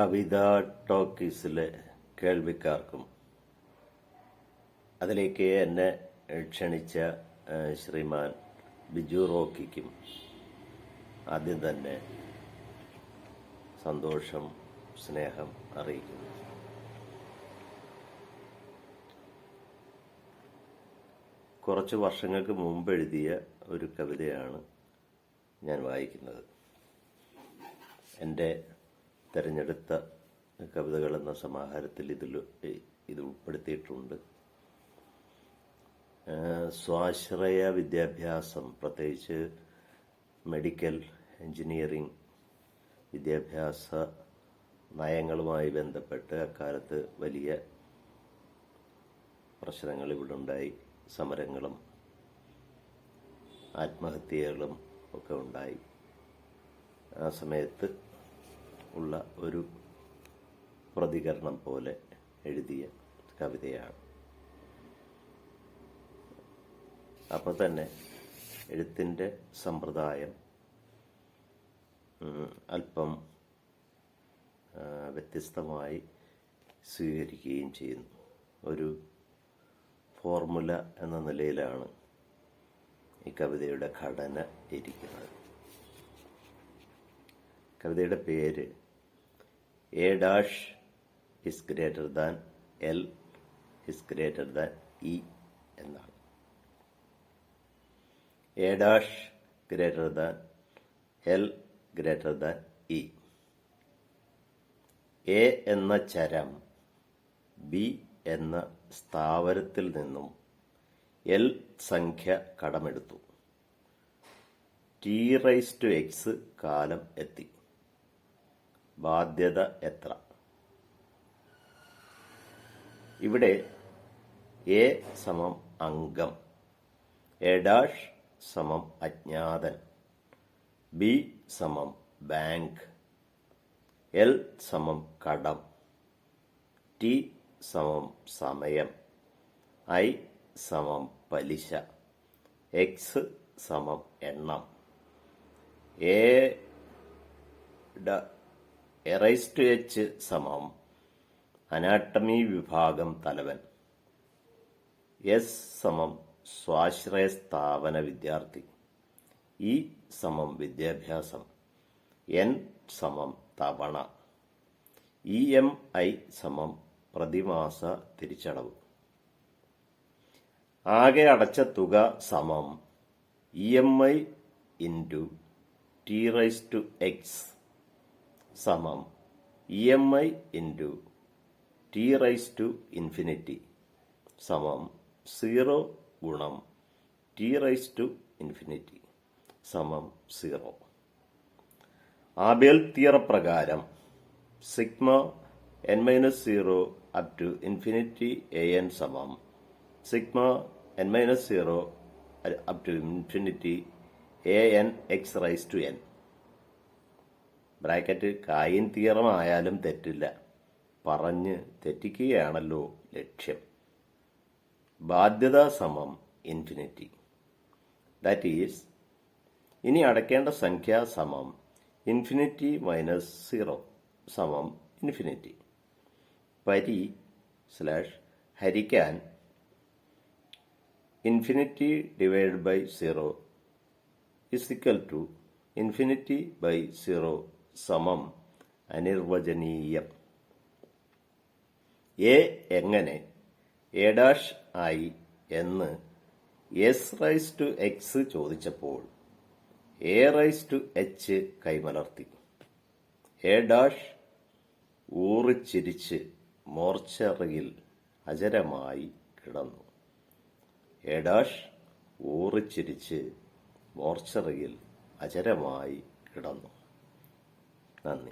കവിത ടോക്കീസിലെ കേൾവിക്കാർക്കും അതിലേക്ക് എന്നെ ക്ഷണിച്ച ശ്രീമാൻ ബിജു റോക്കിക്കും ആദ്യം തന്നെ സന്തോഷം സ്നേഹം അറിയിക്കുന്നു. കുറച്ച് വർഷങ്ങൾക്ക് മുമ്പ് എഴുതിയ ഒരു കവിതയാണ് ഞാൻ വായിക്കുന്നത്. എന്റെ തിരഞ്ഞെടുത്ത കവിതകൾ എന്ന സമാഹാരത്തിൽ ഇതിൽ ഇത് ഉൾപ്പെടുത്തിയിട്ടുണ്ട്. സ്വാശ്രയ വിദ്യാഭ്യാസം പ്രത്യേകിച്ച് മെഡിക്കൽ എഞ്ചിനീയറിംഗ് വിദ്യാഭ്യാസ നയങ്ങളുമായി ബന്ധപ്പെട്ട് അക്കാലത്ത് വലിയ പ്രശ്നങ്ങൾ ഇവിടെ ഉണ്ടായി. സമരങ്ങളും ആത്മഹത്യകളും ഒക്കെ ഉണ്ടായി. ആ സമയത്ത് ഉള്ള ഒരു പ്രതികരണം പോലെ എഴുതിയ കവിതയാണ്. അപ്പോൾ തന്നെ എഴുത്തിന്റെ സമ്പ്രദായം അല്പം വ്യത്യസ്തമായി സ്വീകരിക്കുകയും ചെയ്യുന്നു. ഒരു ഫോർമുല എന്ന നിലയിലാണ് ഈ കവിതയുടെ ഘടന ഇരിക്കുന്നത്. കവിതയുടെ പേര് A dash is greater than L is greater than E എന്നാണ്. A dash greater than L greater than E. A എന്ന ചരം ബി എന്ന സ്ഥാവരത്തിൽ നിന്നും എൽ സംഖ്യ കടമെടുത്തു. ടി റൈസ് ടു എക്സ് കാലം എത്തി. ബാധ്യത എത്ര? ഇവിടെ എ സമം അംഗം എ ഡാഷ് സമം അജ്ഞാതൻ ബി സമം ബാങ്ക് എൽ സമം കടം ടി സമം സമയം ഐ സമം പലിശ എക്സ് സമം എണ്ണം. എ എറൈസ് ടു എച്ച് സമം അനാട്ടമി വിഭാഗം തലവൻ. എസ് സമം സ്വാശ്രയ സ്ഥാപന വിദ്യാർത്ഥി. ഇ സമം വിദ്യാഭ്യാസം. എൻ സമം തവണ. ഇ എം ഐ സമം പ്രതിമാസ തിരിച്ചടവ്. ആകെ അടച്ച തുക സമം E M I into T raise to X സമം. E M I into T raise to infinity സമം. സീറോ ഗുണം ടി റൈസ് ടു ഇൻഫിനിറ്റി സമം. Zero. Abel തിയറപ്രകാരം sigma N minus zero up to infinity A N സമം. Sigma N minus zero up to infinity A N X raise to N bracket കായിൻ theorem ആയാലും തെറ്റില്ല. പറഞ്ഞ് തെറ്റിക്കുകയാണല്ലോ ലക്ഷ്യം. ബാധ്യത സമം infinity. That is ഇനി അടയ്ക്കേണ്ട സംഖ്യ സമം ഇൻഫിനിറ്റി മൈനസ് സീറോ സമം ഇൻഫിനിറ്റി. പരി slash ഹരിക്കാൻ infinity divide by zero is equal to infinity by zero സമം അനിർവചനീയം. എ എങ്ങനെ? എ ഡാഷ് ആയി എന്ന് എസ് റൈസ് ടു എക്സ് ചോദിച്ചപ്പോൾ എ റൈസ് ടു എച്ച് കൈമലർത്തി. എ ഡാഷ് ഊറിച്ചിരിച്ച് മോർച്ചറിയിൽ അജരമായി കിടന്നു. എ ഡാഷ് ഊറിച്ചിരിച്ച് മോർച്ചറിയിൽ അജരമായി കിടന്നു. നന്ദി